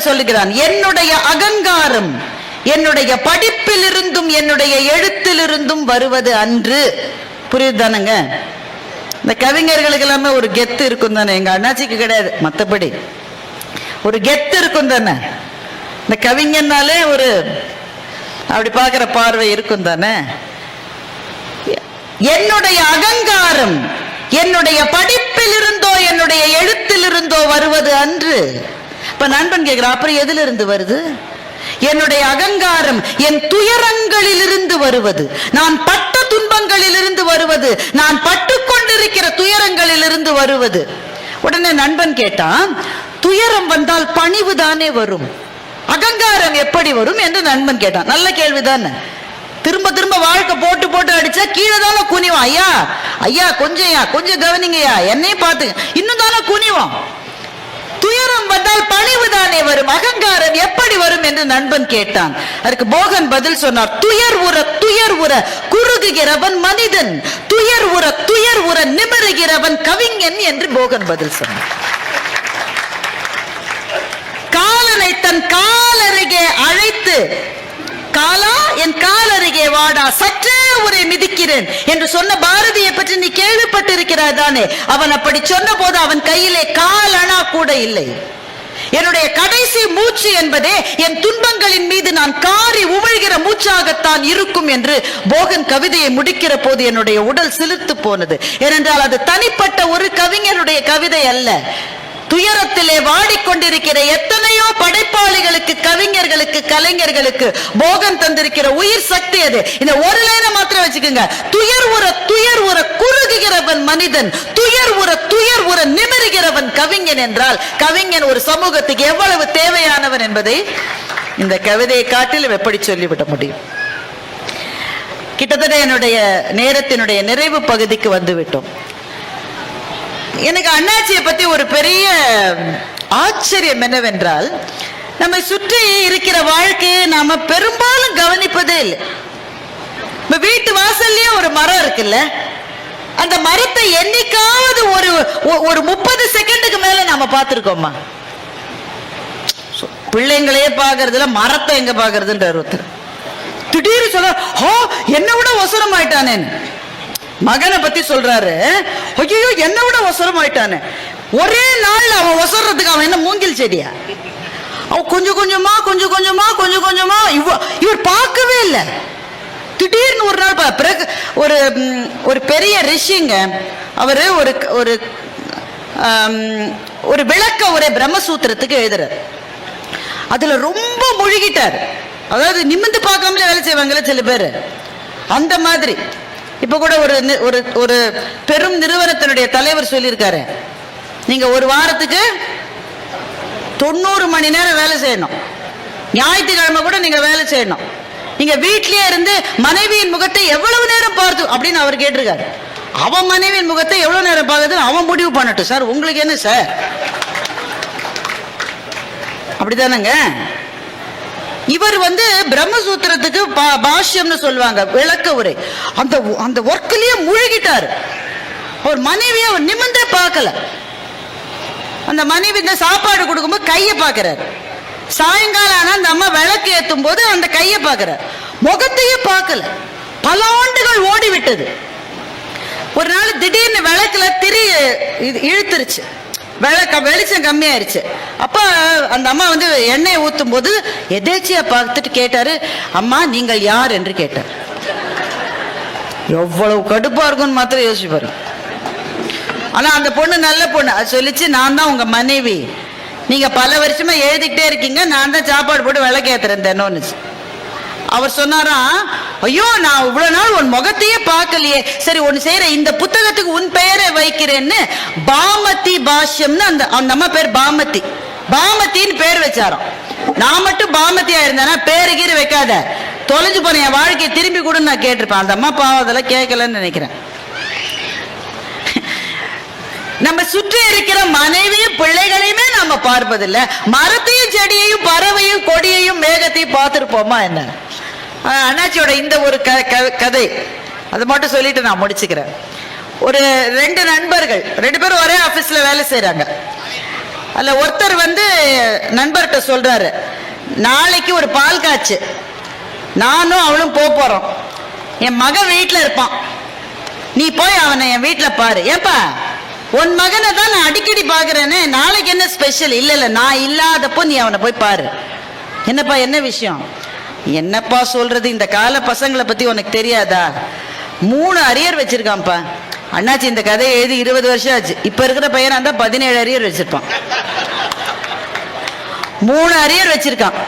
ஒருத்தன் சொல்லுகிறான் என்னுடைய அகங்காரம் என்னுடைய படிப்பிலிருந்தும் என்னுடைய எழுத்திலிருந்தும் வருவது அன்று. புரியுதானுங்க இந்த கவிஞர்களுக்கு எல்லாமே ஒரு கெத்து இருக்கும் தானே? எங்க அண்ணாச்சிக்கு கிடையாது மற்றபடி ஒரு கெத்து இருக்கும் தானே? இந்த கவிஞன்னாலே ஒரு அப்படி பார்க்குற பார்வை இருக்கும் தானே? என்னுடைய அகங்காரம் என்னுடைய படிப்பிலிருந்தோ என்னுடைய எழுத்திலிருந்தோ வருவது அன்று. இப்ப நண்பன் கேட்கிறான் அப்புறம் எதிலிருந்து இருந்து வருது? என்னுடைய அகங்காரம் என் துயரங்களிலிருந்து வருவது. நான் பட்ட துன்பங்களிலிருந்து வருவது. நான் பட்டு கொண்டிருக்கிற துயரங்களிலிருந்து வருவது. உடனே நண்பன் கேட்டான் துயரம் வந்தால் பணிவு தானே வரும். அகங்காரம் எப்படி வரும் என்று நண்பன் கேட்டான். நல்ல கேள்விதானே. திரும்ப திரும்ப வாழ்க்கை போட்டு போட்டு அடிச்சா கீழே தானே குனிவான். ஐயா ஐயா கொஞ்சம் ஐயா கொஞ்சம் கவனிங்கய்யா என்னையும் பார்த்து இன்னும் தானே குனிவான். துயரம் வந்தால் பணிவு தானே வரும். அகங்காரம் எப்படி வரும் என்று நண்பன் கேட்டான். அதற்கு போகன் பதில் சொன்னார். துயர் உற துயர் உற குறுகுகிறவன் மனிதன். துயர் உற துயர் உற நிமிருகிறவன் கவிஞன் என்று போகன் பதில் சொன்னார். காலனை தன் காலருகே அழைத்து காலா என் கால் அருகே வாடா சற்றே உரை மிதிக்கிறேன் என்று சொன்ன பாரதியை பற்றி நீ கேள்விப்பட்டிருக்கிறாய் தானே? அவன் அப்படி சொன்ன போது அவன் கையிலே கால் அணா கூட இல்லை. என்னுடைய கடைசி மூச்சு என்பதே என் துன்பங்களின் மீது நான் காரி உமிழ்கிற மூச்சாகத்தான் இருக்கும் என்று போகன் கவிதையை முடிக்கிற போது என்னுடைய உடல் சிலிர்த்து போனது. ஏனென்றால் அது தனிப்பட்ட ஒரு கவிஞருடைய கவிதை அல்ல. துயரத்திலே வாடிக்கொண்டிருக்கிற எத்தனையோ படைப்பாளிகளுக்கு கவிஞர்களுக்கு கலைஞர்களுக்கு போகன் தந்திருக்கிற உயிர் சக்தி அது. இந்த ஒரு லைனை மாத்திரம் வச்சுக்கோங்க. துயர் உற துயர் உற குறுகுகிறவன் மனிதன் துயர் உற துயர் உற நிமிருகிறவன் கவிஞன் என்றால் கவிஞன் ஒரு சமூகத்துக்கு எவ்வளவு தேவையானவன் என்பதை இந்த கவிதையை காட்டிலும் எப்படி சொல்லிவிட முடியும்? கிட்டத்தட்ட என்னுடைய நேரத்தினுடைய நிறைவு பகுதிக்கு வந்துவிட்டோம். எனக்கு அண்ணாச்சியை பத்தி ஒரு பெரிய ஆச்சரியம் என்னவென்றால் நம்மை சுற்றி இருக்கிற வாழ்க்கையை நாம பெரும்பாலும் கவனிப்பதே இல்லை. நம்ம வீட்டு வாசல்லயே ஒரு மரம் இருக்குல்ல? அந்த மரத்தை என்னைக்காவது ஒரு ஒ- ஒரு முப்பது செகண்டுக்கு மேல நாம பார்த்திருக்கோமா? பிள்ளைங்களையே பாக்குறதுல மரத்தை எங்க பாக்குறதுன்ற ஒருத்தர். திடீர்னு சொல்ல ஹோ என்ன விட ஒசரம் ஆயிட்டானேன்னு. மகனை பத்தி சொல்றாரு. ஐயோ என்ன விட ஒசரம் ஆயிட்டானே ஒரே நாள் அவன் ஒசர்றதுக்கு அவன் என்ன மூங்கில் செடியா? அவன் கொஞ்சம் கொஞ்சமா கொஞ்சம் கொஞ்சமா கொஞ்சம் கொஞ்சமா இவ இவர் பார்க்கவே இல்லை. திடீர்னு ஒரு நாள் பா- பிறகு ஒரு ஒரு பெரிய ரிஷிங்க அவர் ஒரு ஒரு ஒரு விளக்க ஒரு பிரம்மசூத்திரத்துக்கு எழுதுறார். அதுல ரொம்ப முழுகிட்டார். அதாவது நிமிந்து பார்க்காமலே வேலை செய்வாங்கல்ல சில பேர். அந்த மாதிரி. இப்ப கூட ஒரு நி- ஒரு ஒரு பெரும் நிறுவனத்தினுடைய தலைவர் சொல்லியிருக்காரு. நீங்க ஒரு வாரத்துக்கு தொண்ணூறு மணி நேரம் வேலை செய்யணும். ஞாயிற்றுக்கிழமை கூட நீங்க வேலை செய்யணும். நீங்க வீட்டிலேயே இருந்து மனைவியின் முகத்தை எவ்வளவு நேரம் பார்த்து அப்படின்னு அவர் கேட்டிருக்காரு. அவன் மனைவியின் முகத்தை எவ்வளவு நேரம் பார்க்குதுன்னு அவன் முடிவு பண்ணட்டும். சார் உங்களுக்கு என்ன சார்? அப்படிதானங்க இவர் வந்து பிரம்மசூத்திரத்துக்கு பா- பாஷ்யம்னு சொல்லுவாங்க விளக்க உரை. அந்த அந்த ஒர்க்லயே முழுகிட்டார். அவர் மனைவியை அவர் நிமிந்தே பார்க்கல. அந்த மனைவி இந்த சாப்பாடு கொடுக்கும்போது கையை பார்க்கறாரு. சாயங்காலம் ஆனா அந்த அம்மா விளக்கு ஏத்தும் போது அந்த கையை பார்க்கிறார். முகத்தையே பார்க்கல. பல ஆண்டுகள் ஓடி விட்டது ஒரு நாள் திடீர்னு விளக்குல திரி இது இழுத்துருச்சு. விளக்க வெளிச்சம் கம்மியாயிருச்சு. அப்போ அந்த அம்மா வந்து எண்ணெயை ஊற்றும் போது எதேச்சியா பார்த்துட்டு கேட்டார் அம்மா நீங்கள் யார்? என்று கேட்டார். எவ்வளவு கடுப்பாக இருக்கும்னு மாத்திரம் யோசிச்சு ஆனால் அந்த பொண்ணு நல்ல பொண்ணு. அது சொல்லிச்சு நான் தான் உங்கள் மனைவி. நீங்கள் பல வருஷமாக எழுதிக்கிட்டே இருக்கீங்க. நான் தான் சாப்பாடு போட்டு விளக்கேற்றுறேன் தினம்னுச்சு அவர் சொன்னாரா ஐயோ நான் இவ்வளவு நாள் உன் முகத்தையே பார்க்கலையே. சரி ஒன்னு செய்யற இந்த புத்தகத்துக்கு உன் பெயரை வைக்கிறேன்னு பாமதி பாஷ்யம்னு அந்த அந்த அம்மா பேர் பாமதி பாமத்தின்னு பேர் வச்சாராம். நான் மட்டும் பாமதியா இருந்தேன்னா பேரு கீரு வைக்காத. தொலைஞ்சு போன என் வாழ்க்கையை திரும்பி கூட நான் கேட்டிருப்பேன். அந்த அம்மா பாவம் அதெல்லாம் கேட்கலன்னு நினைக்கிறேன். நம்ம சுற்றி இருக்கிற மனைவியும் பிள்ளைகளையுமே நம்ம பார்ப்பதில்லை. மரத்தையும் செடியையும் பறவையும் கொடியையும் மேகத்தையும் பார்த்துருப்போமா என்ன? அண்ணாச்சியோட இந்த ஒரு க க- கதை. அதை மட்டும் சொல்லிட்டு நான் முடிச்சுக்கிறேன். ஒரு ரெண்டு நண்பர்கள் ரெண்டு பேரும் ஒரே ஆபீஸ்ல வேலை செய்கிறாங்க அதில் ஒருத்தர் வந்து நண்பர்கிட்ட சொல்றாரு நாளைக்கு ஒரு பால் காய்ச்சு. நானும் அவளும் போக போறோம். என் மகன் வீட்டில் இருப்பான். நீ போய் அவனை என் வீட்டில் பாரு. ஏப்பா உன் மகனை தான் நான் அடிக்கடி பார்க்குறேனே நாளைக்கு என்ன ஸ்பெஷல் இல்லை இல்லை நான் இல்லாதப்போ நீ அவனை போய் பாரு. என்னப்பா என்ன விஷயம்? என்னப்பா சொல்றது இந்த கால பசங்களை பத்தி உனக்கு தெரியாதா மூணு அரியர் வச்சிருக்கான்ப்பா அண்ணாச்சி இந்த கதையை எழுதி இருபது வருஷம் ஆச்சு இப்ப இருக்கிற பையனா இருந்தா பதினேழு அரியர் வச்சிருப்பான் மூணு அரியர் வச்சிருக்கான்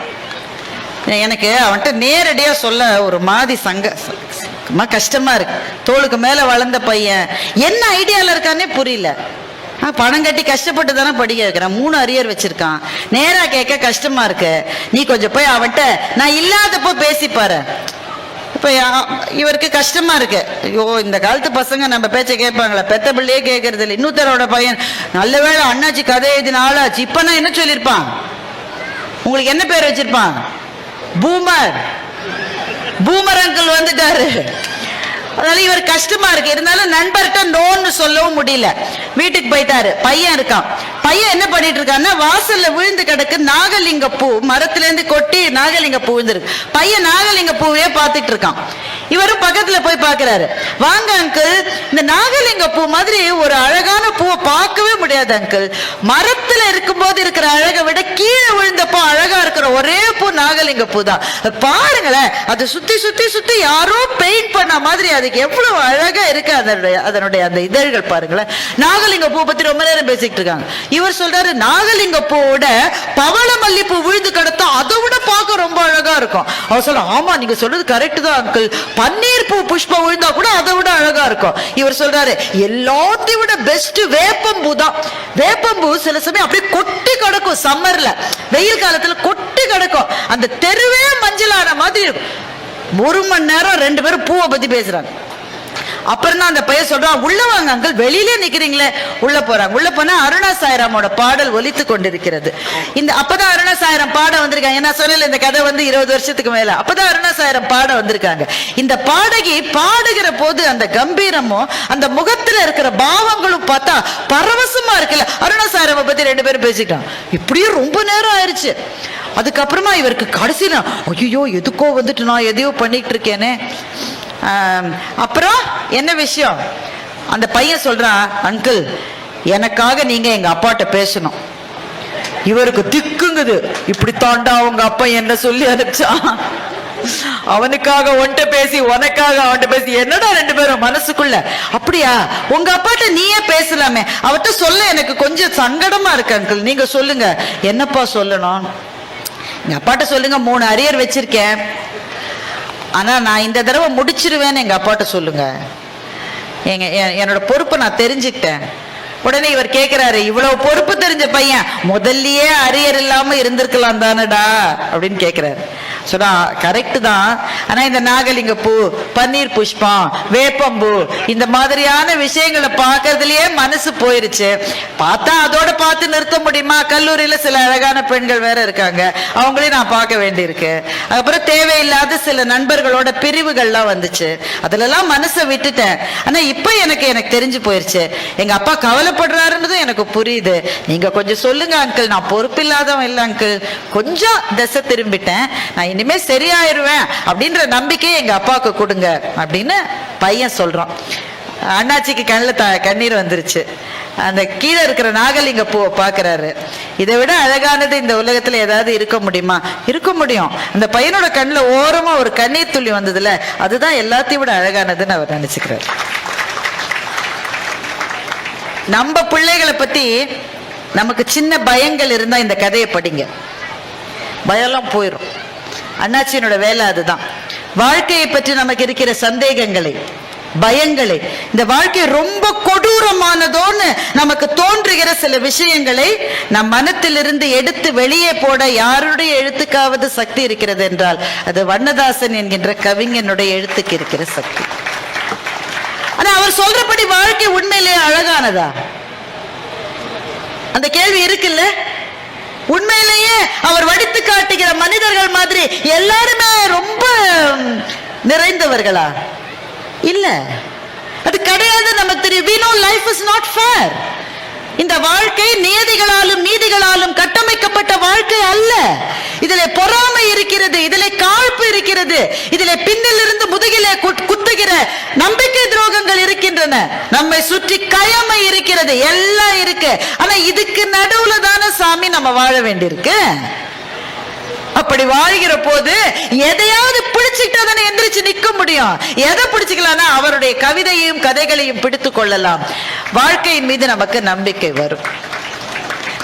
எனக்கு அவன்கிட்ட நேரடியா சொல்ல ஒரு மாதிரி சங்க கஷ்டமா இருக்கு தோளுக்கு மேல வளர்ந்த பையன் என்ன ஐடியால இருக்கானே புரியல பணம் கட்டி கஷ்டப்பட்டு தானே படிக்க வைக்கிறேன் மூணு அரியர் வச்சிருக்கான். நேரா கேட்க கஷ்டமா இருக்கு. நீ கொஞ்சம் போய் அவன்கிட்ட நான் இல்லாதப்போ பேசிப்பாரு இப்போ யா- இவருக்கு கஷ்டமா இருக்கு. ஐயோ இந்த காலத்து பசங்க நம்ம பேச்சை கேட்பாங்களா. பெத்த பிள்ளையே கேட்கறது இல்லை. இன்னொருத்தரோட பையன் நல்ல வேளை அண்ணாச்சி கதை எழுதின ஆளாச்சு என்ன சொல்லியிருப்பான்? உங்களுக்கு என்ன பேர் வச்சிருப்பான்? பூமர். பூமர் அங்கிள் வந்துட்டாரு. அதனால இவர் கஷ்டமா இருக்கு. இருந்தாலும் நண்பர்கிட்ட நோன்னு சொல்லவும் முடியல. வீட்டுக்கு போயிட்டாரு. பையன் இருக்கான். பையன் என்ன பண்ணிட்டு இருக்கான்னா வாசல்ல விழுந்து கிடக்கு நாகலிங்க பூ மரத்துல இருந்து கொட்டி நாகலிங்க பூ விழுந்துருக்கு. பையன் நாகலிங்க பூவே பார்த்துட்டு இருக்கான். இவரும் பக்கத்துல போய் பாக்குறாரு வாங்க அங்கிள் இந்த நாகலிங்க பூ மாதிரி ஒரு அழகான பூவை பார்க்கவே முடியாது அங்கிள் மரத்துல இருக்கும்போது இருக்கிற அழகை விட கீழே விழுந்தப்போ அழகா இருக்கிற ஒரே பூ நாகலிங்க பூ தான் பாருங்களேன் அது சுத்தி சுத்தி சுத்தி யாரோ பெயிண்ட் பண்ண மாதிரி அதுக்கு எவ்வளவு அழகா இருக்கு அதனுடைய அதனுடைய அந்த இதழ்கள் பாருங்களேன். நாகலிங்க பூ பத்தி ரொம்ப நேரம் பேசிட்டு இருக்காங்க. இவர் சொல்றாரு நாகலிங்க பூவோட பவள மல்லிப்பூ விழுந்து கிடத்தா அதை விட பார்க்க ரொம்ப அழகா இருக்கும். அவர் சொல்ற ஆமா நீங்க சொல்றது கரெக்ட் தான் அங்கிள் பன்னீர் பூ புஷ்பம் விழுந்தா கூட அதை விட அழகா இருக்கும். இவர் சொல்றாரு எல்லாத்தையும் விட பெஸ்ட் வேப்பம்பூ தான். வேப்பம்பூ சில சமயம் அப்படியே கொட்டி கிடக்கும் சம்மர்ல வெயில் காலத்துல கொட்டி கிடக்கும். அந்த தெருவே மஞ்சளான மாதிரி இருக்கும். ஒரு மணி நேரம் ரெண்டு பேரும் பூவை பத்தி பேசுறாங்க. அப்புறம் தான் அந்த பையன் சொல்றான் உள்ள வாங்க அங்கிள் வெளியிலே நிக்கிறீங்களே. உள்ள போறாங்க. உள்ள போனா அருணா சாய்ராமோட பாடல் ஒலித்து கொண்டிருக்கிறது. இந்த அப்பதான் அருணா சாய்ராம் பாட வந்திருக்காங்க. ஏன்னா சொன்னல இந்த கதை வந்து இருபது வருஷத்துக்கு மேல. அப்பதான் அருணா சாய்ராம் பாட வந்திருக்காங்க. இந்த பாடகி பாடுகிற போது அந்த கம்பீரமும் அந்த முகத்துல இருக்கிற பாவங்களும் பார்த்தா பரவசமா இருக்குல்ல. அருணா சாய்ராம பத்தி ரெண்டு பேரும் பேசிட்டான் இப்படியும் ரொம்ப நேரம் ஆயிடுச்சு அதுக்கப்புறமா இவருக்கு கடைசியில ஐயோ எதுக்கோ வந்துட்டு நான் எதையோ பண்ணிட்டு இருக்கேனே. அப்புறம் என்ன விஷயம்? அந்த பையன் சொல்றான் அங்கிள் எனக்காக நீங்க எங்க அப்பாட்ட பேசணும். இவருக்கு திக்குங்குது. இப்படி தாண்டா அவங்க அப்பா என்ன சொல்லி அனுப்பிச்சான் அவனுக்காக ஒன்ட்ட பேசி உனக்காக அவன்கிட்ட பேசி என்னடா ரெண்டு பேரும் மனசுக்குள்ள? அப்படியா? உங்க அப்பாட்ட நீயே பேசலாமே. அவர்கிட்ட சொல்ல எனக்கு கொஞ்சம் சங்கடமா இருக்கு அங்கிள். நீங்க சொல்லுங்க. என்னப்பா சொல்லணும்? எங்க அப்பாட்ட சொல்லுங்க மூணு அரியர் வச்சிருக்கேன். ஆனால் நான் இந்த தடவை முடிச்சிருவேன்னு எங்கள் அப்பாட்ட சொல்லுங்க. எங்க என்னோட பொறுப்பை நான் தெரிஞ்சுக்கிட்டேன். உடனே இவர் கேட்கிறாரு இவ்வளவு பொறுப்பு தெரிஞ்ச பையன் முதல்லயே அரியர் இல்லாம இருந்திருக்கலாம் தானடா? அப்படின்னு கேட்கிறாரு சொன்னா கரெக்டு தான். ஆனா இந்த நாகலிங்க பூ பன்னீர் புஷ்பம் வேப்பம்பூ இந்த மாதிரியான விஷயங்களை பார்க்கறதுலயே மனசு போயிருச்சு. பார்த்தா அதோட பார்த்து நிறுத்த முடியுமா? கல்லூரியில சில அழகான பெண்கள் வேற இருக்காங்க. அவங்களையும் நான் பார்க்க வேண்டியிருக்கு. அப்புறம் தேவையில்லாத சில நண்பர்களோட பிரிவுகள்லாம் வந்துச்சு. அதுலலாம் மனசை விட்டுட்டேன். ஆனா இப்ப எனக்கு எனக்கு தெரிஞ்சு போயிருச்சு. எங்க அப்பா கவலைப்படுறாருன்றதும் எனக்கு புரியுது. நீங்க கொஞ்சம் சொல்லுங்க அங்கிள் நான் பொறுப்பில்லாதவன் இல்லை அங்கிள் கொஞ்சம் திசை திரும்பிட்டேன். நான் இனிமே சரியாயிருவேன் அப்படின்ற நம்பிக்கையை எங்க அப்பாவுக்கு கொடுங்க அப்படின்னு பையன் சொல்றான். அண்ணாச்சிக்கு கண்ணில் த கண்ணீர் வந்துருச்சு. அந்த கீழே இருக்கிற நாகலிங்க பூவை பாக்குறாரு. இதை விட அழகானது இந்த உலகத்துல ஏதாவது இருக்க முடியுமா? இருக்க முடியும். அந்த பையனோட கண்ணில் ஓரமா ஒரு கண்ணீர் துளி வந்ததுல அதுதான் எல்லாத்தையும் விட அழகானதுன்னு அவர் நினைச்சுக்கிறார். நம்ம பிள்ளைகளை பத்தி நமக்கு சின்ன பயங்கள் இருந்தா இந்த கதையை படிங்க. பயம்லாம் போயிடும் அண்ணாச்சியனோட வேலை அதுதான். வாழ்க்கையை பற்றி நமக்கு இருக்கிற சந்தேகங்களை பயங்களை இந்த வாழ்க்கை ரொம்ப கொடூரமானதோன்னு நமக்கு தோன்றுகிற சில விஷயங்களை நம் மனத்திலிருந்து எடுத்து வெளியே போட யாருடைய எழுத்துக்காவது சக்தி இருக்கிறது என்றால் அது வண்ணதாசன் என்கின்ற கவிஞனுடைய எழுத்துக்கு இருக்கிற சக்தி. ஆனா அவர் சொல்றபடி வாழ்க்கை உண்மையிலேயே அழகானதா? அந்த கேள்வி இருக்குல்ல? உண்மையிலேயே அவர் வடித்து காட்டுகிற மனிதர்கள் மாதிரி எல்லாருமே ரொம்ப நிறைந்தவர்களா? இல்ல. அது கிடையாது நமக்கு தெரியும். We know life is not இந்த வாழ்க்கை நியதிகளாலும் நீதிகளாலும் கட்டமைக்கப்பட்ட வாழ்க்கை அல்ல. இதிலே பொறாமை இருக்கிறது இதிலே காழ்ப்பு இருக்கிறது இதிலே பின்னிலிருந்து முதுகிலே குத்துகிற நம்பிக்கை துரோகங்கள் இருக்கின்றன. நம்மை சுற்றி கயமை இருக்கிறது எல்லாம் இருக்கு. ஆனா இதுக்கு நடுவுல தானே சாமி நம்ம வாழ வேண்டியிருக்கு? அப்படி வாழ்கிற போது எதையாவது பிடிச்சிட்டா தானே எந்திரிச்சு நிக்க முடியும். எதை பிடிச்சுக்கலாம்னா அவருடைய கவிதையையும் கதைகளையும் பிடித்து கொள்ளலாம். வாழ்க்கையின் மீது நமக்கு நம்பிக்கை வரும்.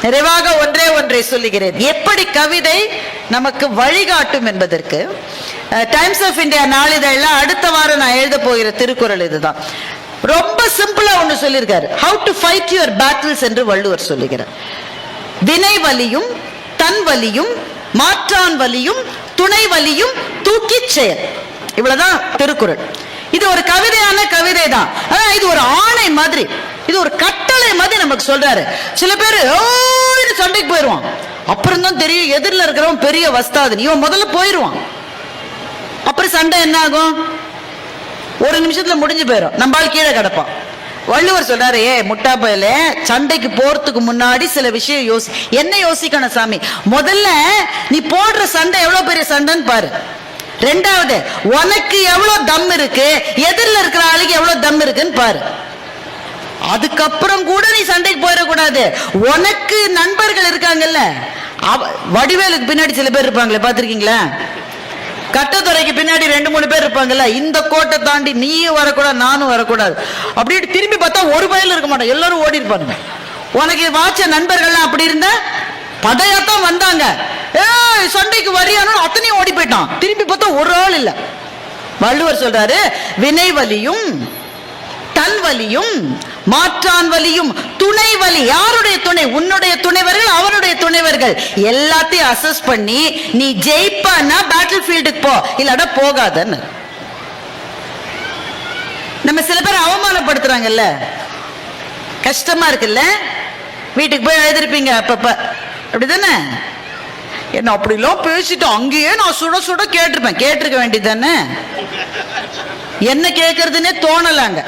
நிறைவாக ஒன்றே ஒன்றை சொல்லுகிறேன். எப்படி கவிதை நமக்கு வழிகாட்டும் என்பதற்கு டைம்ஸ் ஆஃப் இந்தியா நாளிதழில் அடுத்த வாரம் நான் எழுத போகிற திருக்குறள் இதுதான். ரொம்ப சிம்பிளா ஒண்ணு சொல்லியிருக்காரு. How to fight your battles என்று வள்ளுவர் சொல்லுகிறார். வினை வலியும் தன் வலியும் மாற்றான் வலியும் துணை வலியும் தூக்கிச் செயல். இவ்வளவுதான் திருக்குறள். இது ஒரு கவிதையான கவிதை தான் ஆனா இது ஒரு ஆணை மாதிரி. இது ஒரு கட்டளை மாதிரி நமக்கு சொல்றாரு. சில பேர் சண்டைக்கு போயிடுவான் அப்புறம் தான் தெரியும் எதிரில் இருக்கிறவன் பெரிய வஸ்தாதன். இவன் முதல்ல போயிடுவான் அப்புறம் சண்டை என்ன ஆகும் ஒரு நிமிஷத்துல முடிஞ்சு போயிடும் நம்மால் கீழே கிடப்பான். வள்ளுவர் சொல்றாரு ஏ முட்டா பயல சண்டைக்கு போறதுக்கு முன்னாடி சில விஷயம் யோசி என்ன யோசிக்கணும் சாமி? முதல்ல நீ போடுற சண்டை எவ்வளவு பெரிய சண்டைன்னு பாரு. ரெண்டாவது உனக்கு எவ்வளவு தம் இருக்கு எதிரில் இருக்கிற ஆளுக்கு எவ்வளவு தம் இருக்குன்னு பாரு. அதுக்கப்புறம் கூட நீ சண்டைக்கு போயிடக்கூடாது. உனக்கு நண்பர்கள் இருக்காங்கல்ல அவ- வடிவேலுக்கு பின்னாடி சில பேர் இருப்பாங்களே பாத்திருக்கீங்களா கட்டத்துறைக்கு பின்னாடி ரெண்டு மூணு பேர் இருப்பாங்கல்ல இந்த கோட்டை தாண்டி நீயும் வரக்கூடாது நானும் வரக்கூடாது. அப்படின்னு திரும்பி பார்த்தா ஒரு பயல இருக்க மாட்டேன். எல்லாரும் ஓடி இருப்பாங்க உனக்கு வாச்ச நண்பர்கள்லாம் அப்படி இருந்தா பதையாத்தான் வந்தாங்க. ஏய் சண்டைக்கு வரியானு அத்தனையும் ஓடி போயிட்டான். திரும்பி பார்த்தா ஒரு ஆள் இல்ல. வள்ளுவர் சொல்றாரு வினை வலியும் தன் வலியும் மாற்றான் வலியும் துணை வலி. யாருடைய துணை? உன்னுடைய துணைவர்கள் அவருடைய துணைவர்கள். எல்லாத்தையும் அசஸ் பண்ணி நீ ஜெயிப்பான்னா பேட்டில் ஃபீல்டுக்கு போ. இல்லாட போகாதன்னு. நம்ம சில பேர் அவமானப்படுத்துறாங்கல்ல. கஷ்டமா இருக்குல்ல? வீட்டுக்கு போய் எழுதிருப்பீங்க அப்பப்ப. அப்படிதானே? என்ன அப்படிலாம் பேசிட்டு அங்கேயே நான் சுட சுட கேட்டிருப்பேன். கேட்டிருக்க வேண்டியது தானே? என்ன கேட்கறதுன்னே தோணலாங்க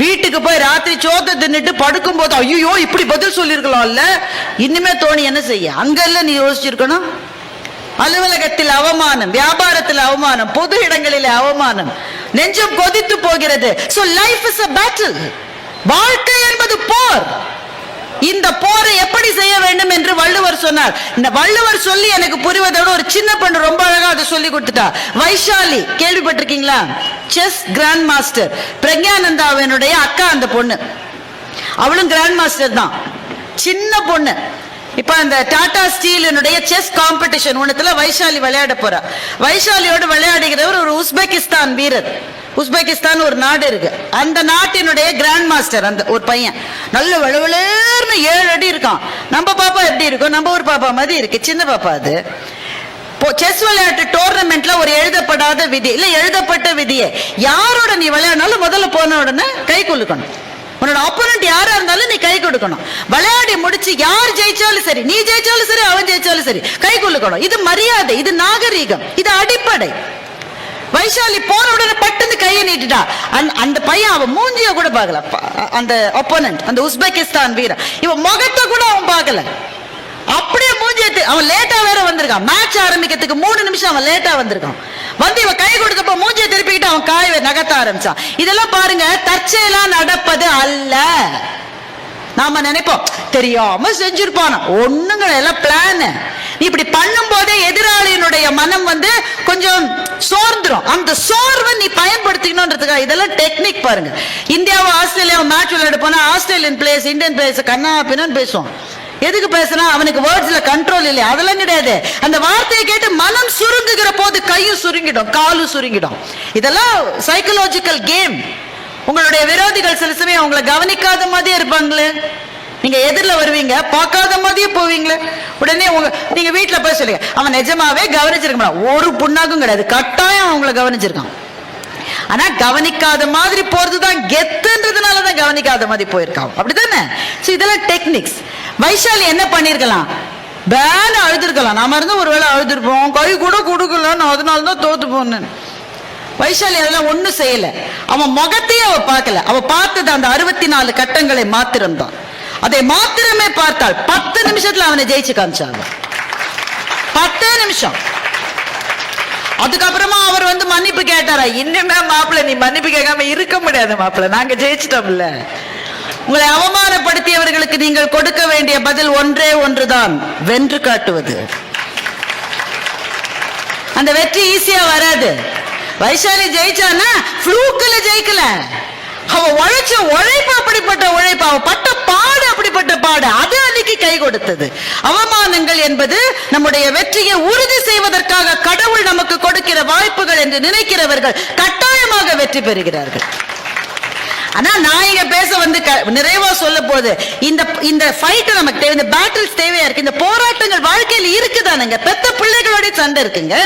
வீட்டுக்கு போய் ராத்திரி சோத்தை தின்னுட்டு படுக்கும் போது ஐயோ இப்படி பதில் சொல்லியிருக்கலாம்ல இனிமே தோணி என்ன செய்ய? அங்கெல்லாம் நீ யோசிச்சிருக்கணும். அலுவலகத்தில் அவமானம் வியாபாரத்தில் அவமானம் பொது இடங்களில் அவமானம் நெஞ்சம் கொதித்து போகிறது. So life is a battle வாழ்க்கை என்பது போர். இந்த போரை எப்படி செய்ய வேண்டும் சொன்னார். இந்த வள்ளுவர் சொல்லி எனக்கு புரிவதை விட ஒரு சின்ன பொண்ணு ரொம்ப அழகா அதை சொல்லி கொடுத்துட்டா. வைஷாலி கேள்விப்பட்டிருக்கீங்களா? செஸ் கிராண்ட் மாஸ்டர் பிரக்ஞானந்தாவினுடைய அக்கா அந்த பொண்ணு. அவளும் கிராண்ட் மாஸ்டர் தான். சின்ன பொண்ணு. இப்ப அந்த டாடா ஸ்டீலினுடைய செஸ் காம்படிஷன் ஒன்றுத்தில் வைஷாலி விளையாட போறா. வைஷாலியோடு விளையாடுகிறவர் ஒரு உஸ்பெகிஸ்தான் வீரர். உஸ்பெகிஸ்தான் ஒரு நாடு இருக்கு. அந்த நாட்டினுடைய கிராண்ட் மாஸ்டர் அந்த ஒரு பையன். நல்ல வலுவலேர்னு ஏழு அடி இருக்கான். நம்ம பாப்பா எப்படி இருக்கும்? நம்ம ஒரு பாப்பா மாதிரி இருக்கு. சின்ன பாப்பா அது. செஸ் விளையாட்டு டோர்னமெண்ட்ல ஒரு எழுதப்படாத விதி. இல்ல எழுதப்பட்ட விதியை. யாரோட நீ விளையாடினாலும் முதல்ல போன உடனே கை குலுக்கணும். உன்னோட ஆப்போனன்ட் யாரா இருந்தாலும் நீ கை கொடுக்கணும். விளையாடி முடிச்சு யார் ஜெயிச்சாலும் சரி நீ ஜெயிச்சாலும் சரி அவன் ஜெயிச்சாலும் சரி கை கொடுக்கணும் இது மரியாதை இது நாகரீகம் இது அடிப்படை. வைஷாலி போன உடனே பட்டுன்னு கையை நீட்டுட்டா. அந்த- பையன் அவன் மூஞ்சிய கூட பார்க்கல. அந்த ஒப்போனன்ட் அந்த உஸ்பெகிஸ்தான் வீரன். இவன் முகத்தை கூட அவன் பார்க்கல. அப்படியே மூஞ்சிய அவன் லேட்டா வேற வந்திருக்கான். மேட்ச் ஆரம்பிக்கிறதுக்கு மூணு நிமிஷம் அவன் லேட்டா வந்திருக்கான். வந்து இவன் கை கொடுத்தப்ப மூஞ்சிய திருப்பிக்கிட்டு அவன் காய நகர்த்த ஆரம்பிச்சான். இதெல்லாம் பாருங்க தற்செயலா நடப்பது அல்ல. நாம நினைப்போம் தெரியாம செஞ்சிருப்பான. ஒண்ணுங்க எல்லாம் பிளான் நீ இப்படி பண்ணும் போதே எதிராளியினுடைய மனம் வந்து கொஞ்சம் சோர்ந்துரும். அந்த சோர்வை நீ பயன்படுத்திக்கணும்ன்றதுக்காக இதெல்லாம் டெக்னிக் பாருங்க. இந்தியாவும் ஆஸ்திரேலியாவும் மேட்ச் விளையாட போனா ஆஸ்திரேலியன் பிளேயர்ஸ் இந்தியன் பிளேயர்ஸ் கண்ணா பின்னான்னு பேசுவோம். எதுக்கு பேசுனா அவனுக்கு வேர்ட்ஸ்ல கண்ட்ரோல் இல்லையா? அதெல்லாம் கிடையாது. அந்த வார்த்தையை கேட்டு மனம் சுருங்குகிற போது கையும் சுருங்கிடும் காலும் சுருங்கிடும். இதெல்லாம் சைக்கலாஜிக்கல் கேம் உங்களுடைய விரோதிகள் சில சமயம் அவங்கள கவனிக்காத மாதிரியே இருப்பாங்களே? நீங்க எதிரில் வருவீங்க பார்க்காத மாதிரியே போவீங்களே? உடனே உங்க நீங்க வீட்டில் போய் சொல்லுங்க அவன் நிஜமாவே கவனிச்சிருக்க மாட்டான். ஒரு புண்ணாக்கும் கிடையாது. கட்டாயம் அவங்கள கவனிச்சிருக்கான். ஆனா கவனிக்காத மாதிரி போறதுதான் கெத்துன்றதுனால தான் கவனிக்காத மாதிரி போயிருக்காங்க அப்படிதானே ஸோ இதெல்லாம் டெக்னிக்ஸ் வைஷாலி என்ன பண்ணிருக்கலாம்? பேன அழுதுருக்கலாம். நாம இருந்தா ஒருவேளை அழுதுருப்போம். கை கூட கொடுக்கல நான் அதனால தான் தோத்து போனேன். வைஷாலி அதெல்லாம் ஒண்ணும் செய்யல. அவன் முகத்தையே அவ பார்க்கல. அவ பார்த்தது அந்த அறுபத்தி நாலு கட்டங்களை மாத்திரம்தான். அதை மாத்திரமே பார்த்தால் பத்து நிமிஷத்துல அவனை ஜெயிச்சு காமிச்சாங்க. பத்தே நிமிஷம். அதுக்கப்புறமா அவர் வந்து மன்னிப்பு கேட்டாரா? இன்னுமே மாப்பிள்ள நீ மன்னிப்பு கேட்காம இருக்க முடியாது மாப்பிள்ள நாங்க ஜெயிச்சிட்டோம்ல. உங்களை அவமானப்படுத்தியவர்களுக்கு நீங்கள் கொடுக்க வேண்டிய பதில் ஒன்றே ஒன்றுதான். வென்று காட்டுவது. அந்த வெற்றி ஈஸியா வராது. வைஷாலி ஜெயிச்சானா? ஃப்ளூக்கில் ஜெயிக்கல. அவ உழைச்ச உழைப்பு அப்படிப்பட்ட உழைப்பு அவ பட்ட பாடு அப்படிப்பட்ட பாடு அது அன்னைக்கு கை கொடுத்தது. அவமானங்கள் என்பது நம்முடைய வெற்றியை உறுதி செய்வதற்காக கடவுள் நமக்கு கொடுக்கிற வாய்ப்புகள் என்று நினைக்கிறவர்கள் கட்டாயமாக வெற்றி பெறுகிறார்கள். ஆனா நான் இங்க பேச வந்து க- நிறைவா சொல்ல போது இந்த இந்த ஃபைட் நமக்கு தேவை இந்த பேட்டில்ஸ் தேவையா இருக்கு இந்த போராட்டங்கள் வாழ்க்கையில் இருக்குதானுங்க? பெத்த பிள்ளைகளோட சண்டை இருக்குங்க.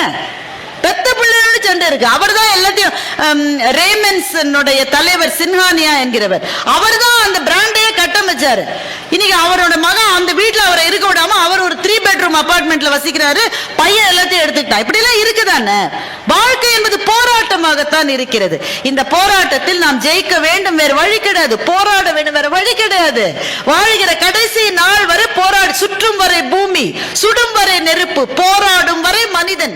பிள்ளைகளோட இருக்கு. அவர் தான் எல்லாத்தையும் ஹம், ரேமன்ஸனுடைய தலைவர் சின்ஹானியா என்கிறவர். அவர்தான் அந்த பிராண்டையே கட்டமைச்சாரு. இன்னைக்கு அவரோட மகன் அந்த வீட்டுல அவரை இருக்க விடாம அவர் ஒரு த்ரீ பெட்ரூம் அபார்ட்மெண்ட்ல வசிக்கிறாரு. பையன் எல்லாத்தையும் எடுத்துக்கிட்டான் இப்படி எல்லாம் இருக்குதானே? வாழ்க்கை என்பது போராட்டமாகத்தான் இருக்கிறது. இந்த போராட்டத்தில் நாம் ஜெயிக்க வேண்டும். வேறு வழி கிடையாது. போராட வேண்டும். வேற வழி கிடையாது. வாழ்கிற கடைசி நாள் வரை போராடி. சுற்றும் வரை பூமி சுடும் வரை நெருப்பு. போராடும் வரை மனிதன்.